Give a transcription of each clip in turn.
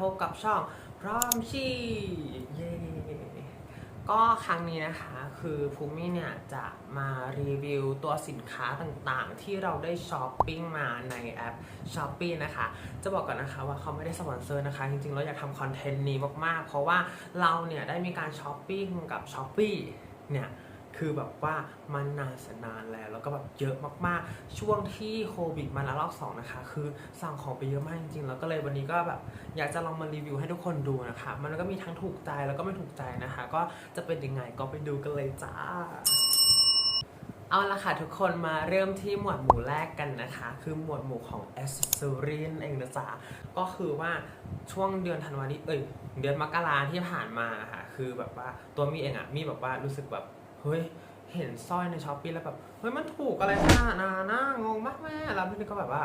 พบกับช่องพร้อมชีเย้ก็ครั้งนี้นะคะคือภูมิเนี่ยจะมารีวิวตัวสินค้าต่างๆ ที่เราได้ช้อปปิ้งมาในแอป s h อ p e e นะคะ จะบอกก่อนนะคะว่าเขาไม่ได้สปอนเซอร์นะคะ จริงๆ เราอยากทำคอนเทนต์นี้มากๆ เพราะว่าเราเนี่ยได้มีการช้อปปิ้งกับ s h อ p e e เนี่ย คือแบบว่ามันนานแสนนานแล้ว แล้วก็แบบเยอะมากๆ ช่วงที่โควิดมาแล้วรอบสองนะคะ คือสั่งของไปเยอะมากจริงๆ แล้วก็เลยวันนี้ก็แบบอยากจะลองมารีวิวให้ทุกคนดูนะคะ มันก็มีทั้งถูกใจแล้วก็ไม่ถูกใจนะคะ ก็จะเป็นยังไงก็ไปดูกันเลยจ้าเอาละค่ะทุกคนมาเริ่มที่หมวดหมู่แรกกันนะคะ คือหมวดหมู่ของ a c c e s s o r y นั่นเองนะจ๊ะก็คือว่าช่วงเดือนธันวาคมเอ้ยเดือนมกราที่ผ่านมาค่ะคือแบบว่าตัวมีเองอะมีแบบว่ารู้สึกแบบ เฮ้ยเห็นสร้อยในช้อปปี้แล้วแบบเฮ้ยมันถูกอะไรขนาดนั้นนะงงมากแม่แล้วพี่ก็แบบว่า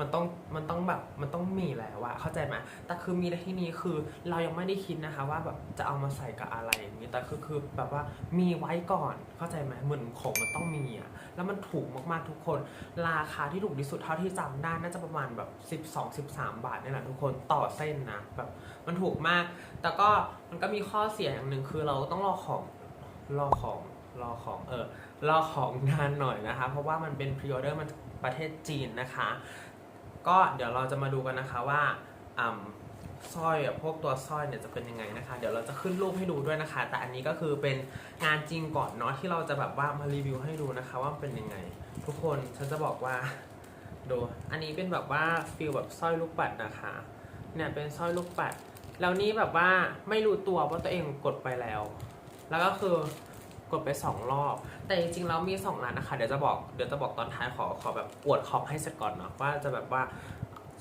มันต้องมันต้องแบบมันต้องมีแล้วอะเข้าใจไหมแต่คือมีในที่นี้คือเรายังไม่ได้คิดนะคะว่าแบบจะเอามาใส่กับอะไรอย่างนี้แต่คือคือแบบว่ามีไว้ก่อนเข้าใจไหมเหมือนของมันต้องมีอะแล้วมันถูกมากๆทุกคน ราคาที่ถูกที่สุดเท่าที่จำได้น่าจะประมาณแบบ 12 13 บาทนี่แหละทุกคนต่อเส้นนะแบบมันถูกมาก แต่ก็มันก็มีข้อเสียอย่างหนึ่งคือเราต้องรอของ รอของรอของเออรอของนานหน่อยนะคะ เพราะว่ามันเป็นพรีออเดอร์มันประเทศจีนนะคะ ก็เดี๋ยวเราจะมาดูกันนะคะว่าอ่ำสร้อยพวกตัวสร้อยเนี่ยจะเป็นยังไงนะคะ เดี๋ยวเราจะขึ้นรูปให้ดูด้วยนะคะ แต่อันนี้ก็คือเป็นงานจริงก่อนเนาะที่เราจะแบบว่ามารีวิวให้ดูนะคะ ว่ามันเป็นยังไง ทุกคนฉันจะบอกว่าดูอันนี้เป็นแบบว่าฟิลแบบสร้อยลูกปัดนะคะเนี่ยเป็นสร้อยลูกปัดแล้วนี่แบบว่าไม่รู้ตัวว่าตัวเองกดไปแล้ว แล้วก็คือ กดไปสองรอบ แต่จริงๆแล้วมีสองร้านนะคะ เดี๋ยวจะบอกเดี๋ยวจะบอกตอนท้ายขอขอแบบอวดของให้เสร็จก่อนเนาะว่าจะแบบว่า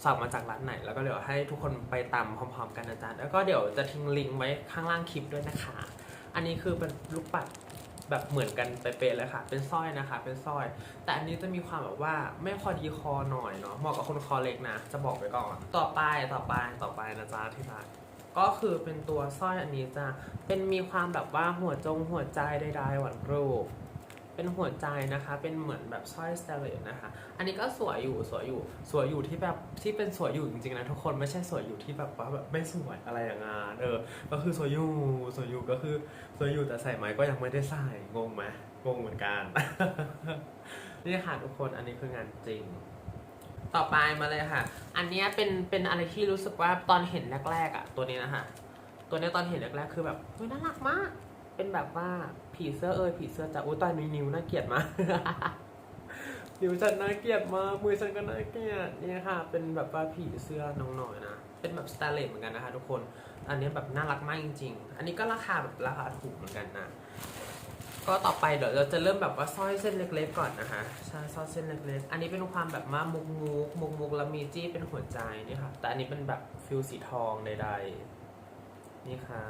สั่งมาจากร้านไหน แล้วก็เดี๋ยวให้ทุกคนไปตามพร้อมๆกันนะจ๊ะแล้วก็เดี๋ยวจะทิ้งลิงก์ไว้ข้างล่างคลิปด้วยนะคะ อันนี้คือเป็นลูกปัดแบบเหมือนกันไปเป๊ะเลยค่ะ เป็นสร้อยนะคะ เป็นสร้อย แต่อันนี้จะมีความแบบว่าไม่พอดีคอหน่อยเนาะ เหมาะกับคนคอเล็กนะ จะบอกไว้ก่อน ต่อไป ต่อไป ต่อไปนะจ๊ะที่ร้าน ก็คือเป็นตัวสร้อยอันนี้จะเป็นมีความแบบว่าหัวจงหัวใจใดๆหวานรูปเป็นหัวใจนะคะ เป็นเหมือนแบบสร้อยสเตเลสนะคะ อันนี้ก็สวยอยู่ สวยอยู่ สวยอยู่ที่แบบที่เป็นสวยอยู่จริงๆนะทุกคน ไม่ใช่สวยอยู่ที่แบบว่าแบบไม่สวยอะไรอย่างงานเออ ก็คือสวยอยู่ สวยอยู่ก็คือสวยอยู่แต่ใส่ไหมก็ยังไม่ได้ใส่ งงไหมงงเหมือนกัน นี่ค่ะทุกคน อันนี้คืองานจริง ต่อไปมาเลยค่ะ อันนี้เป็นเป็นอะไรที่รู้สึกว่าตอนเห็นแรกๆอะตัวนี้นะคะตัวนี้ตอนเห็นแรกๆคือแบบเฮ้ยน่ารักมาก เป็นแบบว่าผีเสื้อเอยผีเสื้อจะอุ้ยตอนนี้นิ้วน่าเกลียดมากนิ้วฉันน่าเกลียดมากมือฉันก็น่าเกลียดนี่ค่ะ เป็นแบบว่าผีเสื้อน้องหน่อยนะเป็นแบบสไตล์เลสเหมือนกันนะคะ ทุกคน อันนี้แบบน่ารักมากจริง ๆ อันนี้ก็ราคาแบบราคาถูกเหมือนกันนะ ก็ต่อไปเดี๋ยวเราจะเริ่มแบบว่าสร้อยเส้นเล็กๆก่อนนะคะใช่สร้อยเส้นเล็กๆ อันนี้เป็นความแบบว่ามุกมุกมุกมุกแล้วมีจี้เป็นหัวใจนี่ค่ะ แต่อันนี้เป็นแบบฟิลสีทองใดๆ นี่ค่ะ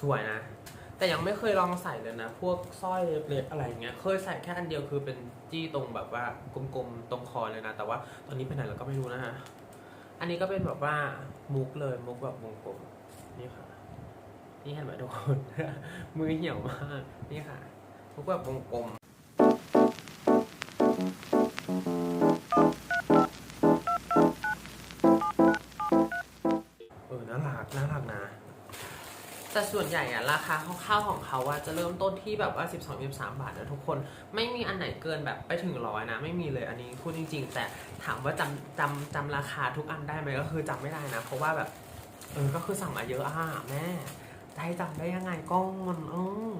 สวยนะ แต่ยังไม่เคยลองใส่เลยนะ พวกสร้อยเล็กๆอะไรเงี้ย เคยใส่แค่อันเดียวคือเป็นจี้ตรงแบบว่ากลมๆตรงคอเลยนะ แต่ว่าตอนนี้ไปไหนเราก็ไม่รู้นะฮะ อันนี้ก็เป็นแบบว่ามุกเลยมุกแบบวงกลมนี่ค่ะ นี่เห็นไหมทุกคน มือเหี่ยวมาก นี่ค่ะมุกแบบวงกลมเออน่ารักน่ารักนะ แต่ส่วนใหญ่อะราคาคร่าวๆของเขาอะจะเริ่มต้นที่แบบว่า 12 13บาทนะทุกคน ไม่มีอันไหนเกินแบบไปถึงร้อยนะ ไม่มีเลยอันนี้พูดจริง ๆ แต่ถามว่าจำจำจำราคาทุกอันได้ไหมก็คือจำไม่ได้นะ เพราะว่าแบบ เออ ก็คือสั่งมาเยอะอะแม่ จะให้จำได้ยังไงก้อนเออ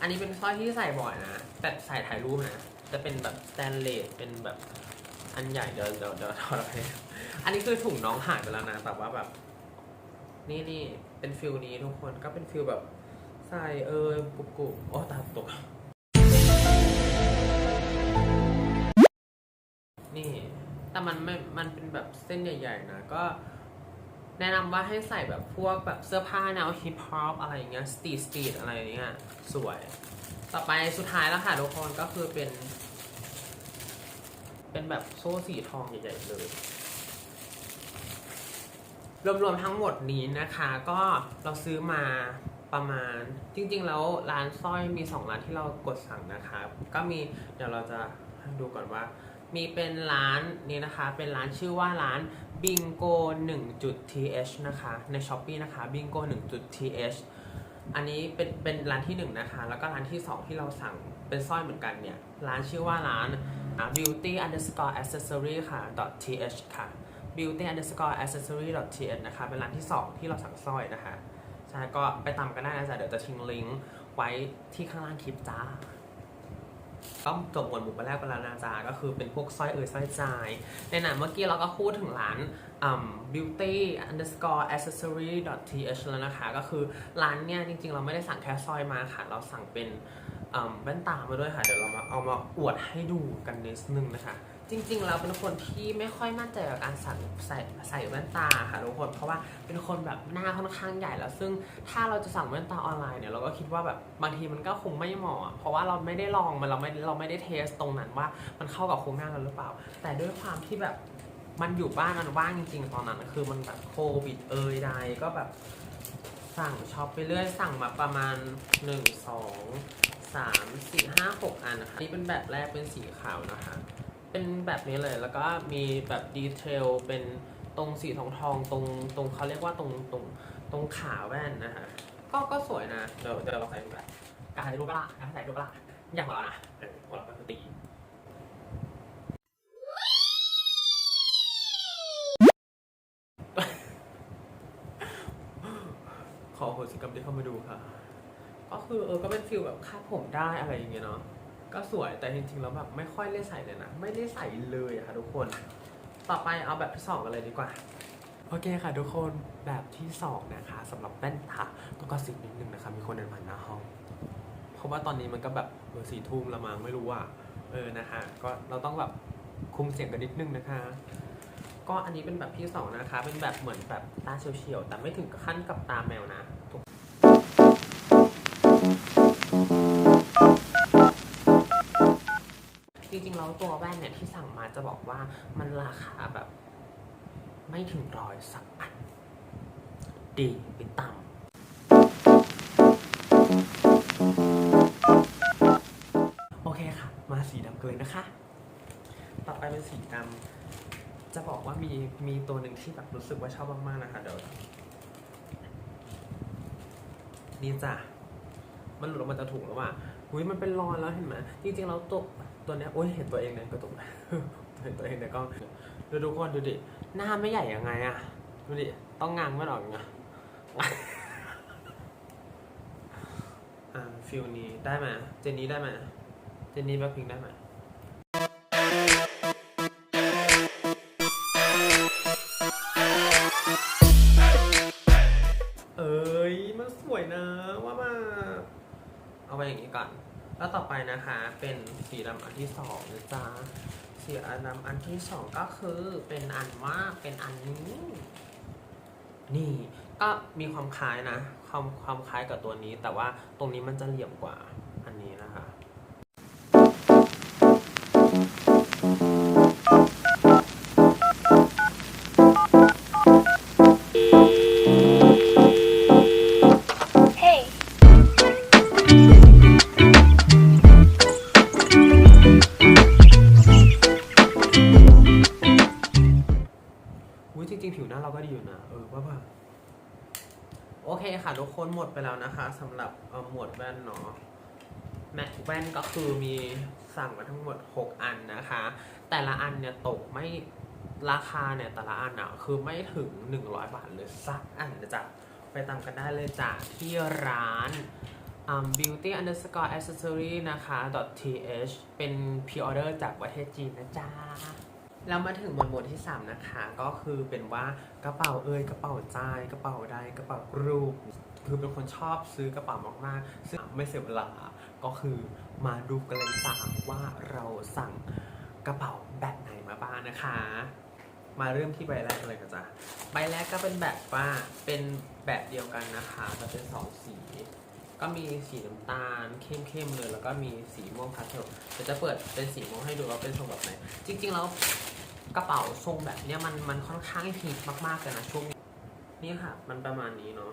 อันนี้เป็นสร้อยที่ใส่บ่อยนะแต่ใส่ถ่ายรูปนะ จะเป็นแบบสแตนเลสเป็นแบบอันใหญ่เดี๋ยวเดี๋ยวเดี๋ยวถอดออกให้อันนี้คือถุงน้องหายไปแล้วนะแต่ว่าแบบ นี่นี่เป็นฟิลนี้ทุกคนก็เป็นฟิลแบบ ใส่เออปุกกุโอ้ตาตก นี่ แต่มันไม่มันเป็นแบบเส้นใหญ่ ๆ นะ ก็แนะนำว่าให้ใส่แบบพวกแบบเสื้อผ้าแนวฮิปฮอปอะไรอย่างเงี้ยสตรีทสตรีทอะไรอย่างเงี้ยสวย ต่อไปสุดท้ายแล้วค่ะทุกคนก็คือเป็น เป็นแบบโซ่สีทองใหญ่ๆเลย รวมๆทั้งหมดนี้นะคะ ก็เราซื้อมา ประมาณจริง ๆ แล้วร้านสร้อยมี 2 ร้านที่เรากดสั่งนะคะก็มีเดี๋ยวเราจะดูก่อนว่า มีเป็นร้านนี้นะคะ เป็นร้านชื่อว่าร้าน bingo 1.th นะคะใน s h อ p e e นะคะ bingo 1.th อันนี้เป็นเป็นร้านที่หนึ่งนะคะ แล้วก็ร้านที่สองที่เราสั่งเป็นสร้อยเหมือนกันเนี่ย ร้านชื่อว่าร้าน beauty underscore accessory ค่ะ th ค่ะ beauty underscore accessory th นะคะ เป็นร้านที่ 2 ที่เราสั่งสร้อยนะคะ ใช่ก็ไปตามกันได้นะจ๊ะเดี๋ยวจะทิ้งลิงก์ไว้ที่ข้างล่างคลิปจ้าก็จบหมวดหมู่ไปแล้วไปแล้วนะจ๊ะก็คือเป็นพวกสร้อยเอ่ยสร้อยจาย ในหนังเมื่อกี้เราก็พูดถึงร้าน beauty underscore accessory th แล้วนะคะ ก็คือร้านเนี่ยจริงๆ เราไม่ได้สั่งแค่สร้อยมาค่ะ เราสั่งเป็นแว่นตามาด้วยค่ะ เดี๋ยวเรามาเอามาอวดให้ดูกันนิดนึงนะคะ จริงๆเราเป็นคนที่ไม่ค่อยมั่นใจกับการสั่งใส่ใส่แว่นตาค่ะทุกคนเพราะว่าเป็นคนแบบหน้าค่อนข้างใหญ่แล้ว ซึ่งถ้าเราจะสั่งแว่นตาออนไลน์เนี่ยเราก็คิดว่าแบบบางทีมันก็คงไม่เหมาะเพราะว่าเราไม่ได้ลองมันเราไม่เราไม่ได้เทสตรงนั้นว่ามันเข้ากับโครงหน้าเราหรือเปล่า แต่ด้วยความที่แบบมันอยู่บ้านมันว่างจริงๆตอนนั้นคือมันแบบโควิดเอ่ยใดก็แบบสั่งช็อปไปเรื่อยสั่งมาประมาณ 1 2 3 4 5 6 อันนะคะนี่เป็นแบบแรกเป็นสีขาวนะคะ เป็นแบบนี้เลยแล้วก็มีแบบดีเทลเป็นตรงสีทองทองตรงตรงเขาเรียกว่าตรงตรงตรงขาแว่นนะฮะก็ก็สวยนะเดี๋ยวเดี๋ยวเราใส่ดูกันการใส่รูปละการใส่รูปละอย่างเรานะเออหัวเราก็ตีขอโหสิกรรมที่เข้ามาดูค่ะ ก็คือเออก็เป็นฟิลแบบคาดผมได้อะไรอย่างเงี้ยเนาะ ก็สวยแต่จริงๆแล้วแบบไม่ค่อยได้ใส่เลยนะ ไม่ได้ใส่เลยอะค่ะทุกคน ต่อไปเอาแบบที่สองกันเลยดีกว่า โอเคค่ะทุกคนแบบที่สองนะคะสำหรับแว่นตาต้องกระสิบนิดนึงนะคะ มีคนเดินผ่านหน้าห้อง เพราะว่าตอนนี้มันก็แบบเบอสี่ทุ่มละมั้งไม่รู้ว่าเออนะคะก็เราต้องแบบคุมเสียงกันนิดนึงนะคะ ก็อันนี้เป็นแบบที่สองนะคะ เป็นแบบเหมือนแบบตาเฉียวๆแต่ไม่ถึงขั้นกับตาแมวนะ จริงๆแล้วตัวแว่นเนี่ยที่สั่งมาจะบอกว่ามันราคาแบบ ไม่ถึงร้อยสักอัน ดีไปต่ำโอเคค่ะ มาสีดำกันเลยนะคะ ต่อไปเป็นสีดำจะบอกว่ามีมีตัวหนึ่งที่แบบรู้สึกว่าชอบมากๆนะคะเดี๋ยวนี่จ้ะมันหลุดออกมาจากถุงแล้วว่ะอุ้ยมันเป็นรอยแล้วเห็นไหมจริงๆเราตก ตัวเนี้ยโอ้ยเห็นตัวเองในกระจกเห็นตัวเองในกล้องดูทุกคนดูดิหน้าไม่ใหญ่ยังไงอะดูดิต้องงางมันออกยังไงอ่าฟิลนี้ได้ไหมเจนนี้ได้ไหมเจนนี้แบ็คพิงได้ไหมเอ้ยมันสวยนะว่ามาเอาไปอย่างนี้ก่อน แล้วต่อไปนะคะเป็นสีดำอันที่สองนะจ๊ะสีดำอันที่สองก็คือเป็นอันว่าเป็นอันนี้ นี่ก็มีความคล้ายนะ ความความคล้ายกับตัวนี้ แต่ว่าตรงนี้มันจะเหลี่ยมกว่า ทุกคนหมดไปแล้วนะคะสำหรับหมวดแว่นเนาะแม็กแว่นก็คือมีสั่งมาทั้งหมด 6 อันนะคะ แต่ละอันเนี่ยตกไม่ราคาเนี่ยแต่ละอันอะคือไม่ถึง 100 บาทเลยสักอันนะจ๊ะไปตามกันได้เลยจ้ะที่ร้าน beauty underscore accessory นะคะ th เป็น pre order จากประเทศจีนนะจ๊ะแล้วมาถึงหมวดหมวดที่ 3 นะคะ ก็คือเป็นว่ากระเป๋าเอ่ยกระเป๋าใจายกระเป๋าใดกระเป๋ารูป คือเป็นคนชอบซื้อกระเป๋ามากๆซึ่งไม่เสียเวลาก็คือมาดูกันเลยจ้าว่าเราสั่งกระเป๋าแบบไหนมาบ้างนะคะ มาเริ่มที่ใบแรกเลยกันจ้ะใบแรกก็เป็นแบบว่าเป็นแบบเดียวกันนะคะจะเป็นสองสีก็มีสีน้ำตาลเข้มๆเลยแล้วก็มีสีม่วงพาสเทลเดี๋ยวจะเปิดเป็นสีม่วงให้ดูว่าเป็นทรงแบบไหน จริงๆแล้วกระเป๋าทรงแบบเนี้ยมันมันค่อนข้างฮิตมากๆเลยนะช่วงนี้นี่ค่ะ มันประมาณนี้เนาะ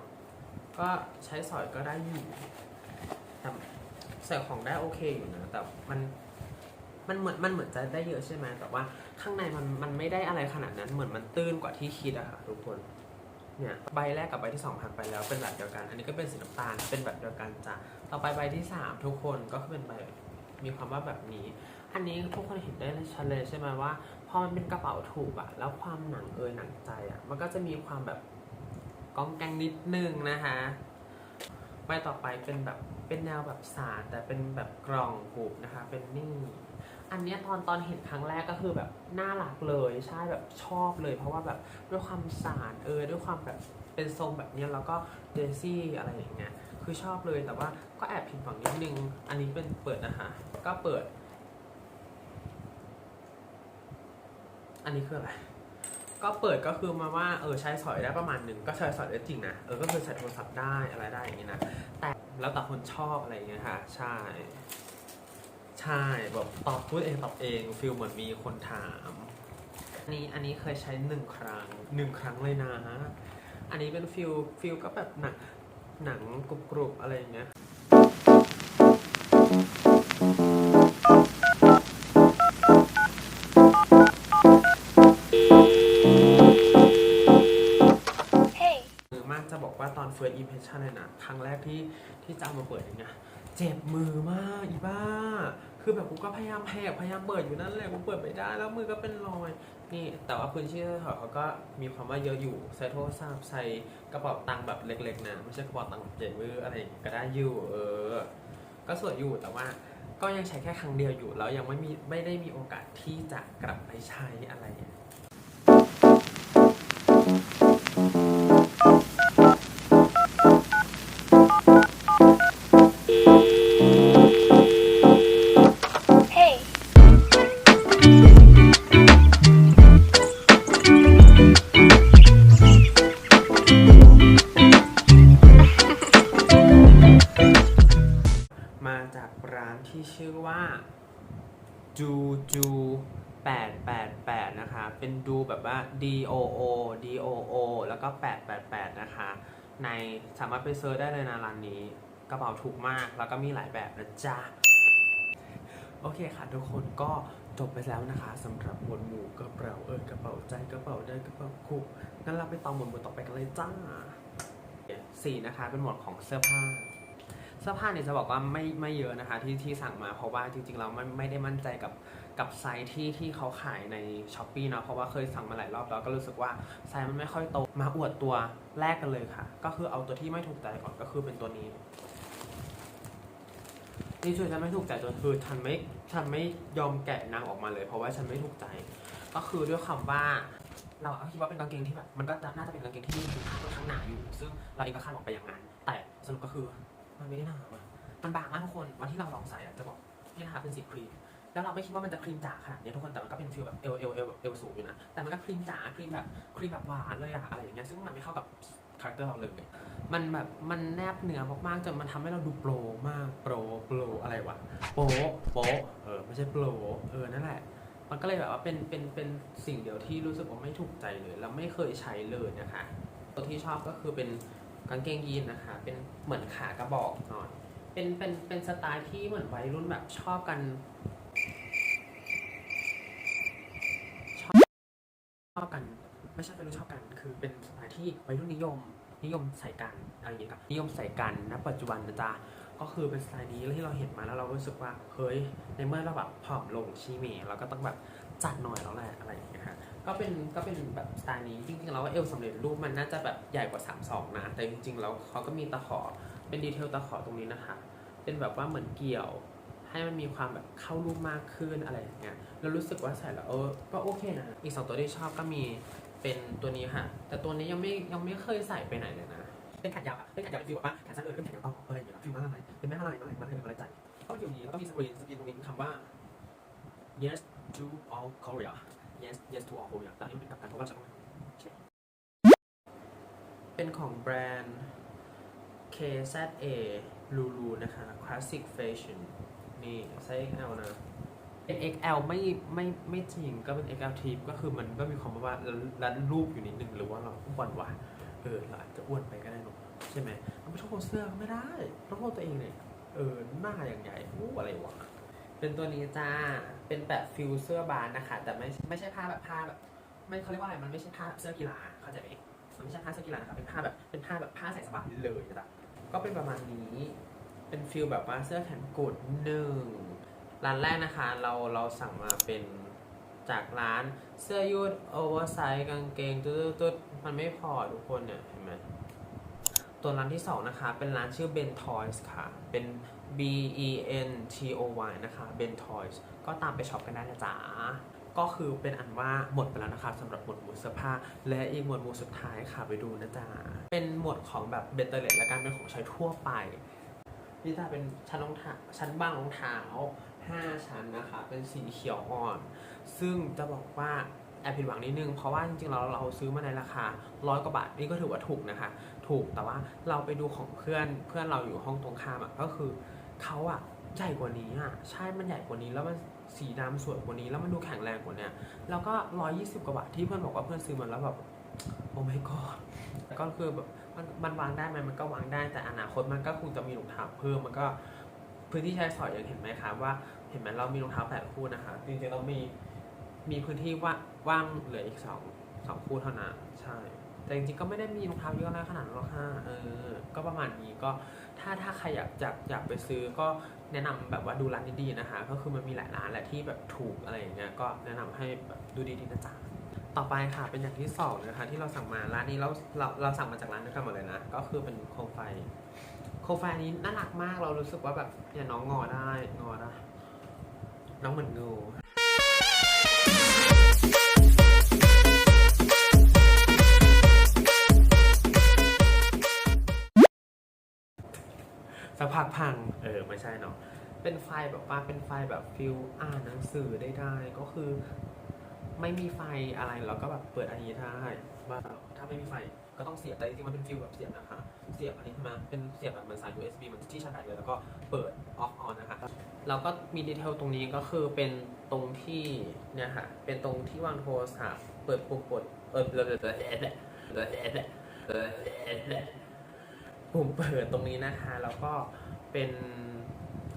ก็ใช้สอยก็ได้อยู่แต่ใส่ของได้โอเคอยู่นะ แต่มันมันเหมือนมันเหมือนจะได้เยอะใช่ไหมแต่ว่าข้างในมันมันไม่ได้อะไรขนาดนั้น เหมือนมันตื้นกว่าที่คิดอะค่ะทุกคนเนี่ยใบแรกกับใบที่สองผ่านไปแล้วเป็นแบบเดียวกัน อันนี้ก็เป็นสีน้ำตาลเป็นแบบเดียวกันจ้ะต่อไปใบที่สามทุกคนก็คือเป็นใบมีความว่าแบบนี้ อันนี้ทุกคนเห็นได้ชัดเลยใช่ไหมว่าพอมันเป็นกระเป๋าถูกอะแล้วความหนังเอยหนังใจอะมันก็จะมีความแบบ ก้องแกงนิดนึงนะคะใบต่อไปเป็นแบบเป็นแนวแบบสารแต่เป็นแบบกล่องหูนะคะ เป็นนี่ อันนี้ตอนตอนเห็นครั้งแรกก็คือแบบน่ารักเลยใช่แบบชอบเลย เพราะว่าแบบด้วยความสารเออด้วยความแบบเป็นทรงแบบนี้แล้วก็เดซี่อะไรอย่างเงี้ยคือชอบเลยแต่ว่าก็แอบผิดหวังนิดนึง อันนี้เป็นเปิดนะคะ ก็เปิด อันนี้คืออะไร ก็เปิดก็คือมาว่าเออใช้สอยได้ประมาณหนึ่งก็ใช้สอยได้จริงนะเออก็คือใส่โทรศัพท์ได้อะไรได้อย่างงี้นะแต่แล้วแต่คนชอบอะไรอย่างเงี้ยค่ะ ใช่ ใช่แบบตอบพูดเองตอบเองฟิลเหมือนมีคนถามอันนี้อันนี้เคยใช้หนึ่งครั้งหนึ่งครั้งเลยนะ อันนี้เป็นฟิลฟิลก็แบบหนังหนังกรุบกรุบอะไรอย่างเงี้ย first impression เลยนะ ครั้งแรกที่ที่จะเอามาเปิดอย่างเงี้ยเจ็บมือมากอีบ้า คือแบบกูก็พยายามแหกพยายามเปิดอยู่นั่นแหละกูเปิดไม่ได้แล้วมือก็เป็นรอย นี่แต่ว่าพื้นที่ถอดเขาก็มีความว่าเยอะอยู่ใส่โทรศัพท์ใส่กระเป๋าตังค์แบบเล็กๆนะไม่ใช่กระเป๋าตังค์แบบใหญ่เบื้ออะไรอย่างเงี้ยก็ได้อยู่เออ ก็สวยอยู่แต่ว่าก็ยังใช้แค่ครั้งเดียวอยู่แล้วยังไม่มีไม่ได้มีโอกาสที่จะกลับไปใช้อะไร 888 นะคะ เป็นดูแบบว่า D O O D O O แล้วก็ 888 นะคะ ในสามารถไปเซิร์ชได้เลยนะร้านนี้ กระเป๋าถูกมาก แล้วก็มีหลายแบบนะจ๊ะ โอเคค่ะ ทุกคนก็จบไปแล้วนะคะสำหรับหมวดหมู่กระเป๋าเออกระเป๋าใจกระเป๋าได้กระเป๋าคู่งั้นเราไปต่อหมวดหมู่ต่อไปกันเลยจ้าสี่นะคะเป็นหมวดของเสื้อผ้าเสื้อผ้าเนี่ยจะบอกว่าไม่ไม่เยอะนะคะที่ที่สั่งมาเพราะว่าจริงๆเราไม่ไม่ได้มั่นใจกับ กับไซส์ที่ที่เขาขายในช้อปปีเนาะเพราะว่าเคยสั่งมาหลายรอบแล้วก็รู้สึกว่าไซส์มันไม่ค่อยโตมาอวดตัวแรกกันเลยค่ะ ก็คือเอาตัวที่ไม่ถูกใจก่อนก็คือเป็นตัวนี้นี่ช่วยฉันไม่ถูกใจจนคือฉันไม่ฉันไม่ยอมแกะนางออกมาเลย เพราะว่าฉันไม่ถูกใจ ก็คือด้วยคำว่าเราคิดว่าเป็นกางเกงที่แบบมันก็น่าจะเป็นกางเกงที่มีค่อนข้างหนาอยู่ ซึ่งเราเองก็คาดหวังไปอย่างนั้น แต่สรุปก็คือมันไม่ได้หนามันบางมากทุกคนวันที่เราลองใส่จะบอกนี่นะคะเป็นสีครีม แล้วเราไม่คิดว่ามันจะครีมจ๋าขนาดนี้ทุกคนแต่มันก็เป็นฟีลแบบเอลเอลเอลเอลสูงอยู่นะแต่มันก็ครีมจ๋าครีมแบบครีมแบบหวานเลยอะอะไรอย่างเงี้ยซึ่งมันไม่เข้ากับคาแรคเตอร์เราเลยมันแบบมันแนบเนื้อมากๆจนมันทำให้เราดูโปรมากโปรโปรอะไรวะโปโปเออไม่ใช่โปรเออนั่นแหละมันก็เลยแบบว่าเป็นเป็นเป็นสิ่งเดียวที่รู้สึกว่าไม่ถูกใจเลยแล้วไม่เคยใช้เลยนะคะ ตัวที่ชอบก็คือเป็นกางเกงยีนนะคะ เป็นเหมือนขากระบอกหน่อยเป็นเป็นเป็นสไตล์ที่เหมือนวัยรุ่นแบบชอบกัน ชอบช อบกัน ไม่ใช่วัยรุ่นชอบกัน คือเป็นสไตล์ที่วัยรุ่นนิยม นิยมใส่กันอะไรอย่างเงี้ยครับนิยมใส่กันณปัจจุบันนะจ๊ะก็คือเป็นสไตล์นี้ที่เราเห็นมาแล้วเรารู้สึกว่าเฮ้ยในเมื่อเราแบบผอมลงชีเมเราก็ต้องแบบจัดหน่อยแล้วแหละอะไรอย่างเงี้ยฮะก็เป็นก็เป็นแบบสไตล์นี้จริงๆแล้วเอวสำเร็จรูปมันน่าจะแบบใหญ่กว่า 3 2 นะ แต่จริงๆแล้วเขาก็มีตะขอเป็นดีเทลตะขอตรงนี้นะคะเป็นแบบว่าเหมือนเกี่ยว ให้มันมีความแบบเข้ารูปมากขึ้นอะไรอย่างเงี้ยแล้วรู้สึกว่าใส่แล้วเออก็โอเคนะอีกสองตัวที่ชอบก็มีเป็นตัวนี้ค่ะ แต่ตัวนี้ยังไม่ยังไม่เคยใส่ไปไหนเลยนะเป็นแขนยาวอะเป็นแขนยาวเป็นฟีลแบบว่าแขนสั้นเออเป็นแขนยาวต้องอะไรอย่างเงี้ยฟีลมาอะไรเป็นแม่อะไรอะไรมาอะไรอะไรใจก็อยู่นี้แล้วก็มีสกรีนสกรีนตรงนี้คำว่า yes to all Korea yes yes to all Korea แต่อันนี้เป็นกับการเพราะว่าจะต้องเป็นของแบรนด์ KZA Lulu นะคะ Classic Fashion นี่ไซส์ XL นะ XL ไม่ไม่ไม่จริงก็เป็น XL Tip ก็คือมันก็มีความว่ารัดรูปอยู่นิดนึงหรือว่าเราฟุตบอลวะเออเราอาจจะอ้วนไปก็ได้เนอะใช่ไหมเราไม่ชอบโพสเสื้อก็ไม่ได้ต้องโพสตัวเองเนี่ยเออหน้าอย่างใหญ่อู้อะไรวะเป็นตัวนี้จ้าเป็นแบบฟิลเสื้อบานนะคะ แต่ไม่ไม่ใช่ผ้าแบบผ้าแบบไม่เขาเรียกว่าอะไรมันไม่ใช่ผ้าเสื้อกีฬาเข้าใจไหมมันไม่ใช่ผ้าเสื้อกีฬานะครับเป็นผ้าแบบเป็นผ้าแบบผ้าใส่สบายเลยนะก็เป็นประมาณนี้ เป็นฟิลแบบว่าเสื้อแขนกุดหนึ่งร้านแรกนะคะ เราเราสั่งมาเป็นจากร้านเสื้อยืดโอเวอร์ไซส์กางเกงตุ๊ดๆมันไม่พอทุกคนเนี่ยเห็นไหมตัวร้านที่สองนะคะ เป็นร้านชื่อ Ben Toys ค่ะ เป็น B E N T O Y นะคะ Ben Toys ก็ตามไปช็อปกันได้นะจ๊ะก็คือเป็นอันว่าหมดไปแล้วนะคะสำหรับหมวดหมู่เสื้อผ้า และอีกหมวดหมู่สุดท้ายค่ะไปดูนะจ๊ะเป็นหมวดของแบบเบตเตอร์เลตและการเป็นของใช้ทั่วไป นี่จะเป็นชั้นรองเท้าชั้นบ้างรองเท้า5ชั้นนะคะ เป็นสีเขียวอ่อน ซึ่งจะบอกว่าแอบผิดหวังนิดนึง เพราะว่าจริงๆเราเราซื้อมาในราคาร้อยกว่าบาทนี่ก็ถือว่าถูกนะคะ ถูกแต่ว่าเราไปดูของเพื่อนเพื่อนเราอยู่ห้องตรงข้ามอะก็คือเขาอะใหญ่กว่านี้อะใช่มันใหญ่กว่านี้แล้วมันสีดำสวยกว่านี้แล้วมันดูแข็งแรงกว่านี้แล้วก็ร้อยยี่สิบกว่าบาทที่เพื่อนบอกว่าเพื่อนซื้อมาแล้วแบบโอ้ my god ก็คือแบบ มันมันวางได้ไหมมันก็วางได้แต่อนาคตมันก็คงจะมีรองเท้าเพิ่มมันก็พื้นที่ใช้สอยอย่างเห็นไหมคะว่าเห็นไหมเรามีรองเท้าแปดคู่นะคะจริงๆเรามีมีพื้นที่ว่างว่างเหลืออีกสองสองคู่เท่านั้นใช่ แต่จริงๆก็ไม่ได้มีรองเท้าเยอะนะขนาดนั้นหรอกค่ะเออก็ประมาณนี้ก็ถ้าถ้าใครอยากอยากอยากไปซื้อก็แนะนำแบบว่าดูร้านดีๆนะคะ ก็คือมันมีหลายร้านแหละที่แบบถูกอะไรอย่างเงี้ยก็แนะนำให้แบบดูดีๆนะจ๊ะ ต่อไปค่ะเป็นอย่างที่สองนะคะที่เราสั่งมาร้านนี้เราเราเราสั่งมาจากร้านเดียวกันหมดเลยนะก็คือเป็นโคมไฟ โคมไฟนนี้น่ารักมากเรารู้สึกว่าแบบเนี่ยน้องงอได้งอได้น้องเหมือนงูสักพักพังเออไม่ใช่เนาะเป็นไฟแบบว่าเป็นไฟแบบฟิลอ่านหนังสือได้ได้ก็คือ ไม่มีไฟอะไรเราก็แบบเปิดอันนี้ได้ว่าถ้าไม่มีไฟก็ต้องเสียบแต่จริงๆมันเป็นฟิลแบบเสียบนะคะ เสียบอันนี้มเป็นเสียบแบบเหมือนสาย USB เหมือนที่ชาร์จเลยแล้วก็เปิดออฟออนนะคะเราก็มีดีเทลตรงนี้ก็คือเป็นตรงที่เนี่ยค่ะเป็นตรงที่วางโทรศัพท์เปิดปุ่มกดเออเออเออเออเออปุ่มเปิดตรงนี้นะคะ แล้วก็เป็น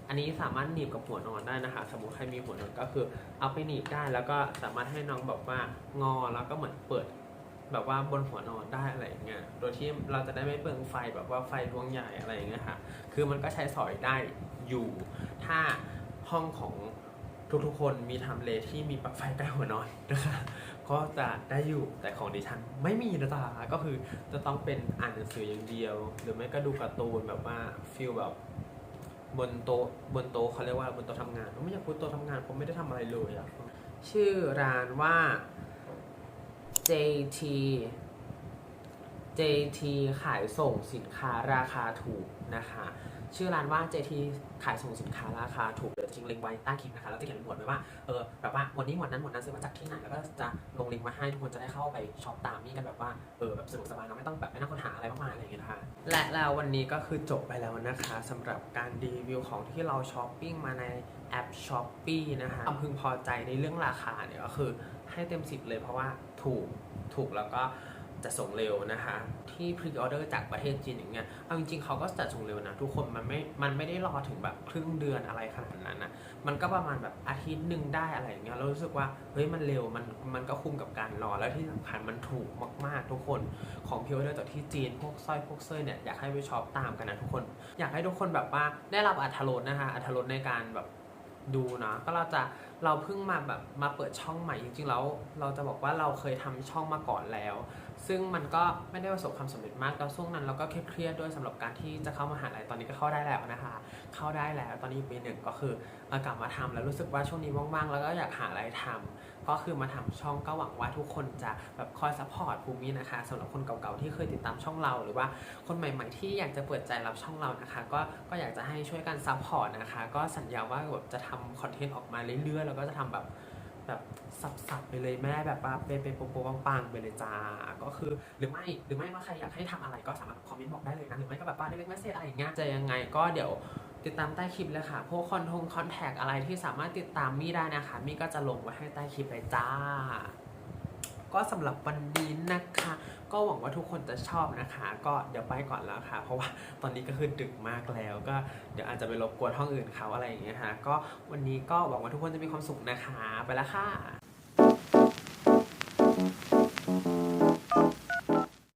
อันนี้สามารถหนีบกับหัวนอนได้นะคะ สมมติใครมีหัวนอนก็คือ เอาไปหนีบได้แล้วก็สามารถให้น้องแบบว่างอแล้วก็เหมือนเปิด แบบว่าบนหัวนอนได้อะไรอย่างเงี้ย โดยที่เราจะได้ไม่เปลืองไฟแบบว่าไฟดวงใหญ่อะไรอย่างเงี้ยค่ะ คือมันก็ใช้สอยได้อยู่ ถ้าห้องของทุกๆ คนมีทำเลที่มีปลั๊กไฟใกล้หัวนอนนะคะก็จะได้อยู่แต่ของดิฉันไม่มีนะจ๊ะก็คือจะต้องเป็นอ่านหนังสืออย่างเดียว หรือไม่ก็ดูการ์ตูนแบบว่าฟิลแบบ บนโต๊ะบนโต๊ะเขาเรียกว่าบนโต๊ะทำงานไม่อยากพูดโต๊ะทำงานผมไม่ได้ทำอะไรเลยอะชื่อร้านว่า JT JT ขายส่งสินค้าราคาถูกนะคะ ชื่อร้านว่า JT ขายส่งสินค้าราคาถูกเดี๋ยวทิ้งลิงก์ไว้ใต้คลิปนะคะแล้วจะเขียนหมวดไว้ว่าเออแบบว่าหมวดนี้หมวดนั้นหมวดนั้นซื้อมาจากที่ไหนแล้วก็จะลงลิงก์มาให้ทุกคนจะได้เข้าไปช็อปตามนี่กันแบบว่าเออแบบสะดวกสบายเนาะไม่ต้องแบบไม่ต้องค้นหาอะไรมากมายอะไรอย่างเงี้ยนะคะและแล้ววันนี้ก็คือจบไปแล้วนะคะสำหรับการรีวิวของที่เราช้อปปิ้งมาในแอปช้อปปี้นะคะความพึงพอใจในเรื่องราคาเนี่ยก็คือให้เต็มสิบเลยเพราะว่าถูกถูกแล้วก็ จะส่งเร็วนะคะที่พรีออเดอร์จากประเทศจีนอย่างเงี้ยเอาจริงๆเขาก็จัดส่งเร็วนะทุกคนมันไม่มันไม่ได้รอถึงแบบครึ่งเดือนอะไรขนาดนั้นนะมันก็ประมาณแบบอาทิตย์หนึ่งได้อะไรอย่างเงี้ยเรารู้สึกว่าเฮ้ยมันเร็วมันมันก็คุ้มกับการรอแล้วที่สำคัญมันถูกมากๆทุกคนของพรีออเดอร์จากที่จีนพวกสร้อยพวกเสื้อเนี่ยอยากให้ไปช็อปตามกันนะทุกคน อยากให้ทุกคนแบบว่าได้รับอรรถรสนะคะอรรถรสในการแบบดูนะก็เราจะเราเพิ่งมาแบบมาเปิดช่องใหม่จริงๆแล้วเราจะบอกว่าเราเคยทำช่องมาก่อนแล้ว ซึ่งมันก็ไม่ได้ประสบความสำเร็จมากแล้วช่วงนั้นเราก็เครียดด้วยสำหรับการที่จะเข้ามาหาลัยตอนนี้ก็เข้าได้แล้วนะคะ เข้าได้แล้วตอนนี้อยู่ปีหนึ่งก็คือเอากลับมาทำแล้วรู้สึกว่าช่วงนี้ว่างๆ แล้วก็อยากหาอะไรทำก็คือมาทำช่องก็หวังว่าทุกคนจะแบบคอยซัพพอร์ตภูมินะคะสำหรับคนเก่าๆที่เคยติดตามช่องเรา หรือว่าคนใหม่ ๆ ที่อยากจะเปิดใจรับช่องเรานะคะ ก็ก็อยากจะให้ช่วยกันซัพพอร์ตนะคะ ก็สัญญาว่าแบบจะทำคอนเทนต์ออกมาเรื่อยๆแล้วก็จะทำแบบ แบบสับๆไปเลยแม่แบบว่าเป็นเป็นโปๆปังๆไปเลยจ้าก็คือหรือไม่หรือไม่ว่าใครอยากให้ทำอะไรก็สามารถคอมเมนต์บอกได้เลยนะหรือไม่ก็แบบว่าเล็กๆไม่เสร็จอะไรอย่างเงี้ยจะยังไงก็เดี๋ยวติดตามใต้คลิปเลยค่ะ พวกคอนทงคอนแทคอะไรที่สามารถติดตามมี่ได้นะคะมี่ก็จะลงไว้ให้ใต้คลิปเลยจ้า ก็สำหรับวันนี้นะคะ ก็หวังว่าทุกคนจะชอบนะคะ ก็เดี๋ยวไปก่อนแล้วค่ะ เพราะว่าตอนนี้ก็คือดึกมากแล้ว ก็เดี๋ยวอาจจะไปรบกวนห้องอื่นเขาอะไรอย่างเงี้ยค่ะก็วันนี้ก็หวังว่าทุกคนจะมีความสุขนะคะ ไปแล้วค่ะ